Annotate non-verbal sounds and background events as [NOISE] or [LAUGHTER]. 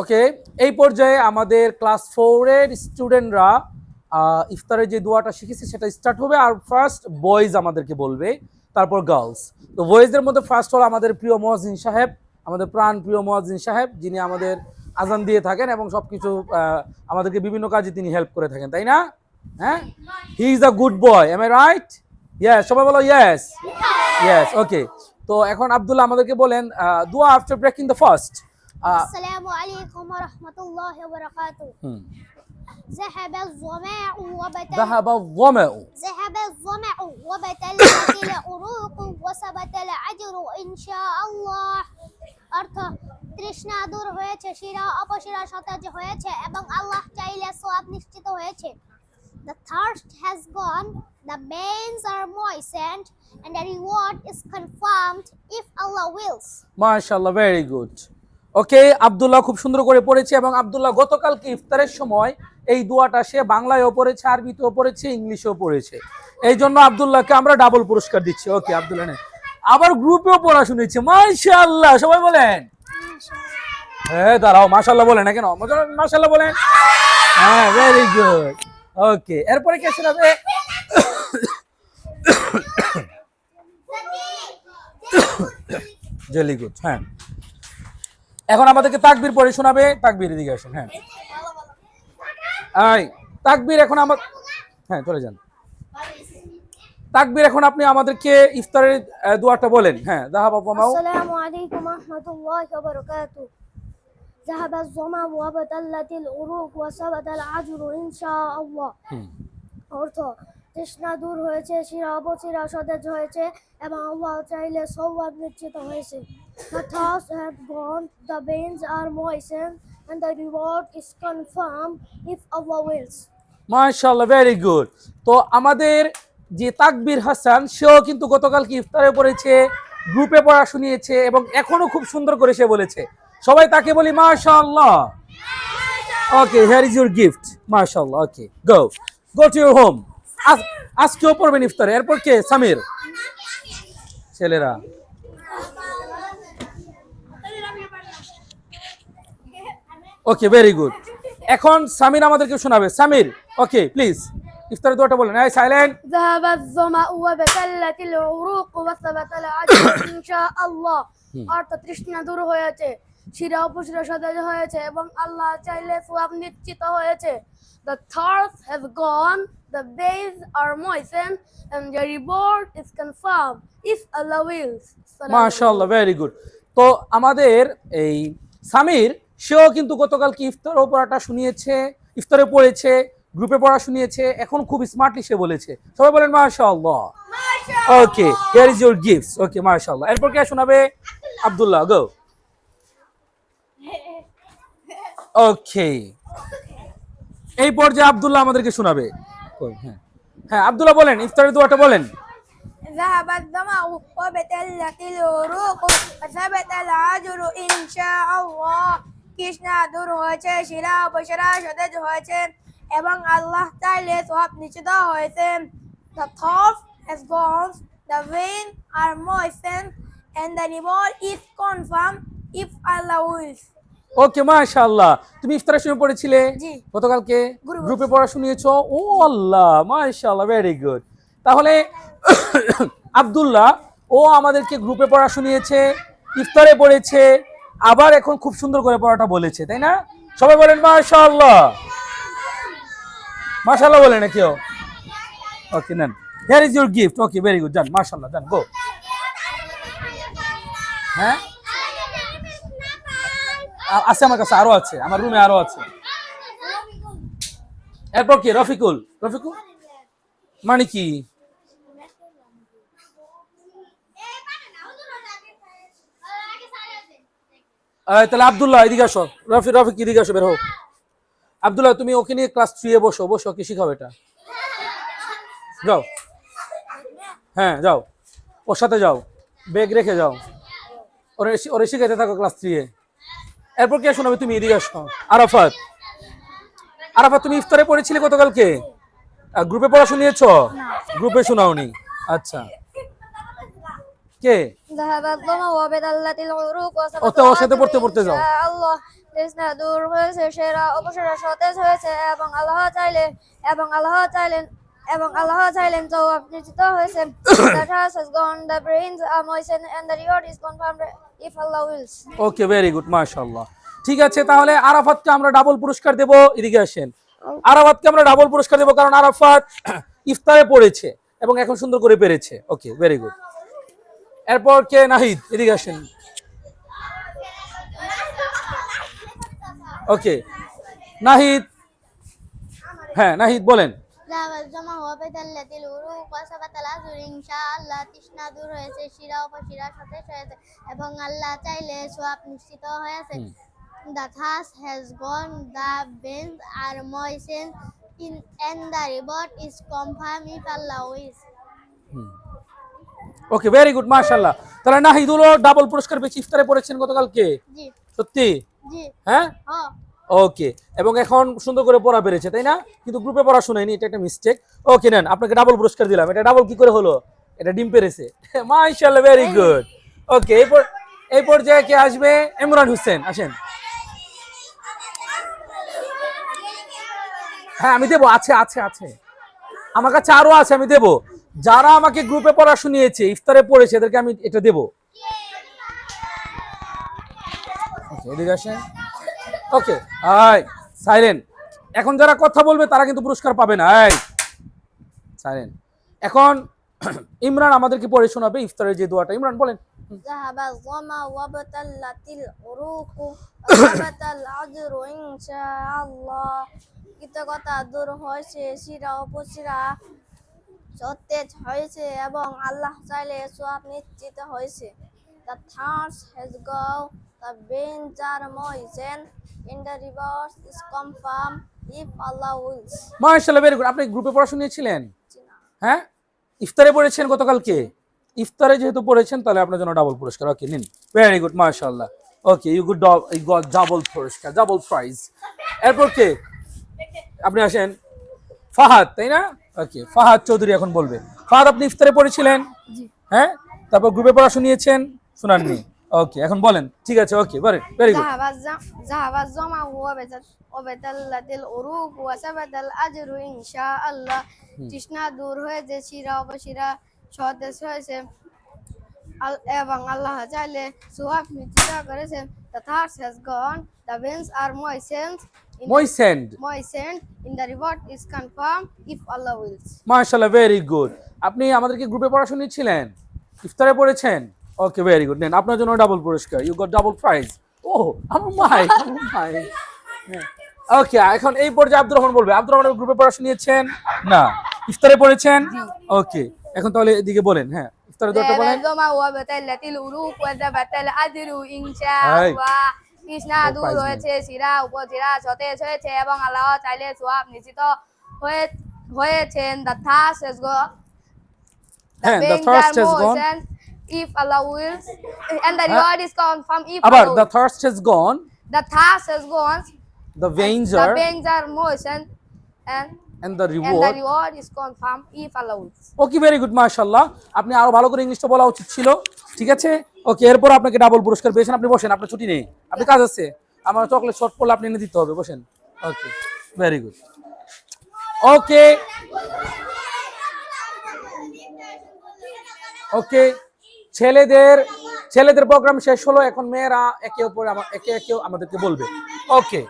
ওকে, এই পর্যায়ে আমাদের ক্লাস ফোরের স্টুডেন্টরা ইফতারের যে দোয়াটা শিখেছে সেটা স্টার্ট হবে আর ফার্স্ট বয়েজ আমাদেরকে বলবে, তারপর গার্লস তো বয়েজদের মধ্যে ফার্স্ট হল আমাদের প্রিয় মহাজিন সাহেব, আমাদের প্রাণ প্রিয় মহাজিন সাহেব, যিনি আমাদের আজান দিয়ে থাকেন এবং সব কিছু আমাদেরকে বিভিন্ন কাজে তিনি হেল্প করে থাকেন, তাই না? হ্যাঁ? He is a good boy am I right yes সবাই বলো ইয়েস ইয়েস ওকে তো এখন আব্দুল্লাহ আমাদেরকে বলেন দোয়া আফটার ব্রেকিং দ্য ফার্স্ট السلام عليكم ورحمة الله وبركاته ذهب الظماء وبتل ذهب الظمأ ذهب الظمأ وبتلت العروق وثبت الأجر إن شاء الله অর্থ তৃষ্ণা দূর হয়েছে শিরা অপশিরা সতেজ হয়েছে এবং আল্লাহ চাইলে সওয়াব নিশ্চিত হয়েছে The thirst has gone, the veins are moistened, and the reward is confirmed if Allah wills. মাশাআল্লাহ ভেরি গুড ওকে, আব্দুল্লাহ খুব সুন্দর করে পড়েছে এবং আবদুল্লাহ গতকালকে ইফতারের সময় এই দোয়াটা সে বাংলায়ও পড়েছে, আরবিতেও পড়েছে, ইংলিশেও পড়েছে। এই জন্য আবদুল্লাহকে আমরা ডাবল পুরস্কার দিচ্ছি। ওকে, আব্দুল্লাহ। আবার গ্রুপেও পড়া শুনেছে। মাশাআল্লাহ, সবাই বলেন। হ্যাঁ দাঁড়াও, মাশাআল্লাহ বলেন না কেন? মাশাআল্লাহ বলেন। হ্যাঁ ভেরি গুড ওকে, এরপরে কে শোনাবে জেলি গুড হ্যাঁ। এখন আমাদেরকে তাকবীর পড়ে শোনাবে তাকবীর এদিকে আসেন হ্যাঁ আই তাকবীর এখন আমার হ্যাঁ চলে যান তাকবীর এখন আপনি আমাদেরকে ইফতারের আহ, দোয়াটা বলেন হ্যাঁ দাহা বাবা মাও السلام عليكم ورحمة الله وبركاته ذهب الظما وابتلت العروق وثبت العجر إن شاء الله হুম। অর্থ তৃষ্ণা দূর হয়েছে শিরা অপচিরা সতেজ হয়েছে এবং আল্লাহ চাইলে সৌভাব নিশ্চিত হয়েছে। The thoughts have gone, the veins are moistened, and the reward is confirmed if Allah wills. মাশাআল্লাহ ভেরি গুড তো আমাদের যে তাকবীর হাসান সেও কিন্তু গতকালকে ইফতারে পড়েছে গ্রুপে পড়া শুনিয়েছে এবং এখনও খুব সুন্দর করে সে বলেছে। সবাই তাকে বলি মাশাআল্লাহ। Okay here is your gift মাশাআল্লাহ okay go go to your home আজকেও পড়বেন ইফতারে। এরপর কে? সামির। ছেলেরা। ওকে ভেরি গুড এখন সামির আমাদেরকে শোনাবে। সামির ওকে প্লিজ ইফতার দোয়াটা বলেন। এই সাইলেন্ট যাহাবাত জামাউ ওয়া বাতাল্লাতিল উরুক ওয়া সাবাতাল আজম ইনশাআল্লাহ। আর তৃষ্ণা দূর হয়েছে শিরা উপশিরা সতেজ হয়েছে এবং আল্লাহ চাইলে সওয়াব নিশ্চিত হয়েছে। The thirst has gone, the veins are moistened, and the reward is confirmed if Allah wills. মাশাআল্লাহ ভেরি গুড তো আমাদের এই সামির সেও কিন্তু গতকালকে ইফতার পড়াটা শুনিয়েছে ইফতারে পড়েছে গ্রুপে পড়া শুনিয়েছে এখন খুব স্মার্টলি সে বলেছে। সবাই বলেন মাশাআল্লাহ। Okay here is your gifts okay মাশাআল্লাহ। এরপর কে শোনাবে? আব্দুল্লাহ গো ওকে এই পর্যায়ে আব্দুল্লাহ আমাদেরকে শোনাবে কই, হ্যাঁ হ্যাঁ আব্দুল্লাহ বলেন ইফতারের দোয়াটা বলেন ذهب الظمأ وبتلت العروق وثبت الأجر إن شاء الله কৃষ্ণা দূর হয়েছে শিরা উপশিরা সতেজ হয়েছে এবং আল্লাহ চাইলে সব নিশ্চিত হয়েছে The thought has gone, the vein are moistened, and the reward is confirmed if Allah wills. ওকে মাশাআল্লাহ। তুমি ইফতারের সময় পড়েছিলে? গতকালকে গ্রুপে পড়া শুনিয়েছো ও আল্লাহ মাশাআল্লাহ ভেরি গুড তাহলে [COUGHS] আব্দুল্লাহ ও আমাদেরকে গ্রুপে পড়া শুনিয়েছে ইফতারে পড়েছে আবার এখন খুব সুন্দর করে পড়াটা বলেছে তাই না? সবাই বলেন মাশাআল্লাহ। মাশাআল্লাহ বলে না কেউ ওকে নেন। Here is your gift okay very good জান মাশাআল্লাহ জান গো হ্যাঁ? আছে আমার কাছে, আরও আছে, আমার রুমে আরও আছে। এরপর কি, রফিকুল? রফিকুল? মানে কি? তাহলে আবদুল্লাহ, এদিকে আসো। রফি রফিক, এদিকে আসো, বের হোক আব্দুল্লাহ, তুমি ওকে নিয়ে ক্লাস থ্রি এ বসো বসো, কি শিখাও এটা? যাও। হ্যাঁ যাও। ওর সাথে যাও। ব্যাগ রেখে যাও। ওরে ওরে শিখাইতে থাকো ক্লাস থ্রি এ। এরপর কি শোনাবে তুমি? এদিকে আসো। আরাফাত। আরাফাত, তুমি ইফতারে পড়েছিলে গতকালকে? গ্রুপে পড়া শুনিয়েছ গ্রুপে শোনাওনি। আচ্ছা। কে? ওর সাথে পড়তে পড়তে যাও। দূর হয়েছে, সেরা অবসর সতেজ হয়েছে, এবং আল্লাহ চাইলে, এবং আল্লাহ চাইলেন এবং আল্লাহ চাইলেন জবাব আপনি হয়েছে [COUGHS] the task has gone the brains are moistened and the reward is confirmed if Allah wills. Okay very good মাশাআল্লাহ ঠিক আছে তাহলে আরাফাতকে আমরা ডাবল পুরস্কার দেব এদিকে আসেন। আরাফাতকে আমরা ডাবল পুরস্কার দেব কারণ আরাফাত [COUGHS] ইফতারে পড়েছে এবং এখন সুন্দর করে পেরেছে। ওকে ভেরি গুড এরপর কে? নাহিদ এদিকে আসেন। ওকে নাহিদ। হ্যাঁ নাহিদ বলেন। ذهب الظمأ وبدلت الوروق وثبت الأجر ইনশাআল্লাহ তৃষ্ণা দূর হয়েছে শিরা উপশিরা সতেজ হয়েছে এবং আল্লাহ চাইলে সোয়াব নিশ্চিত হয়েছে The task has gone, the winds are moistened, in, and the reward is confirmed if Allah wills. Okay very good মাশাআল্লাহ তাহলে নাহিদ হলো ডাবল পুরস্কার পেয়েছে ইফতারে পড়েছেন গতকালকে জি সত্যি জি হ্যাঁ হ ওকে এবং এখন সুন্দর করে পড়া পেরেছে তাই না? কিন্তু গ্রুপে পড়া শোনায়নি এটা একটা মিস্টেক ওকে নেন, আপনাকে ডাবল পুরস্কার দিলাম। এটা ডাবল কি করে হলো? এটা ডিম পেরেছে। [LAUGHS] মাশাআল্লাহ ভেরি গুড ওকে এরপর এই পর্যায়ে কে আসবে? ইমরান হোসেন, আসেন। হ্যাঁ আমি দেবো, আছে আছে আছে। আমার কাছে আরও আছে, আমি দেবো। যারা আমাকে গ্রুপে পড়া শুনিয়েছে, ইফতারে পড়েছে, এদেরকে আমি এটা দেবো। এদিকে আসেন। ওকে আই সাইলেন্ট এখন যারা কথা বলবে তারা কিন্তু পুরস্কার পাবে না এই সাইলেন্ট এখন [CLEARS THROAT] ইমরান আমাদেরকে পড়ে শোনাবে ইফতারের যে দোয়াটা ইমরান বলেন ذهب الظمأ وابتلت العروق وثبت الأجر إن شاء الله কৃতজ্ঞতা দূর হয়েছে শিরা উপশিরা সতেজ হয়েছে এবং আল্লাহ চাইলে সব নিশ্চিত হয়েছে The thirst has gone, The veins are moistened, in the rivers is confirmed if Allah wills. মাশাআল্লাহ ভেরি গুড আপনি গ্রুপে পড়া শুনিয়েছিলেন হ্যাঁ? ইফতারে পড়েছেন গতকালকে? ইফতারে যেহেতু পড়েছেন তাহলে আপনার জন্য ডাবল পুরস্কার। ওকে নিন। ভেরি গুড মাশাআল্লাহ। Okay you good you got double পুরস্কার ডাবল প্রাইজ এরপর কে? আপনি আসেন। ফাহাদ তাই না? ওকে ফাহাদ চৌধুরী এখন বলবে। ফাহাদ আপনি ইফতারে পড়েছিলেন? হ্যাঁ? তারপর গ্রুপে পড়া শুনিয়েছেন শোনাননি। ওকে এখন বলেন। ঠিক আছে ওকে ভেরি ভেরি গুড ذهب الظما জমা وبدلت العروق وثبت الاجر ان شاء الله তৃষ্ণা দূর হয়েছে শিরা অবশিরা সতেজ হয়েছে। এবং আল্লাহ চাইলে সুহাব নিশ্চিত করেছেন। তথার শেষ gone the veins are moistened moistened and the the is confirm if Allah Allah wills মাশাআল্লাহ ভেরি গুড আপনি আমাদেরকে গ্রুপে পড়া শুনিয়েছিলেন ইফতারে পড়েছেন? ওকে ভেরি গুড নেন আপনার জন্য ডাবল পুরস্কার। ইউ গট ডাবল প্রাইজ ও আমার মাই ওকে এখন এই পর্যায়ে আব্দুর রহমান বলবে। আব্দুর রহমান গ্রুপে পড়াশোনা নিয়েছেন? না। ইফতারে পড়েছেন? ওকে এখন তাহলে এদিকে বলেন হ্যাঁ। ইফতারে দোয়াটা বলেন। জমা ওয়া বাতাল লাতিল উরুক ওয়া যাবাতাল আজরু ইনশাআল্লাহ কৃষ্ণা দূর হয়েছে সিরা উপশিরা সতেজ হয়েছে এবং আল্লাহ চাইলে সোয়াব নিশ্চিত হয়ে হয়েছেন। শেষ গো হ্যাঁ দথা শেষ গো if Allah wills and the হ্যাঁ। reward is confirmed if আবার Allah wills. Thirst has gone the thirst has gone. The veins the are veins are moistened and and the and the reward? is confirmed if Allah wills. Okay very good মাশাআল্লাহ আপনি আরও ভালো করে ইংলিশটা বলা উচিত ছিল ঠিক আছে? ওকে এরপর আপনাকে ডাবল পুরস্কার পেয়েছেন আপনি বসেন আপনার ছুটি নেই। আপনি কাজ আছে আমার চকলেট শর্ট পড়লে আপনি এনে দিতে হবে বসেন। ওকে ভেরি গুড ওকে ওকে ছেলেদের ছেলেদের প্রোগ্রাম শেষ হলো এখন মেয়েরা একে অপরে একে একে আমাদেরকে বলবে। ওকে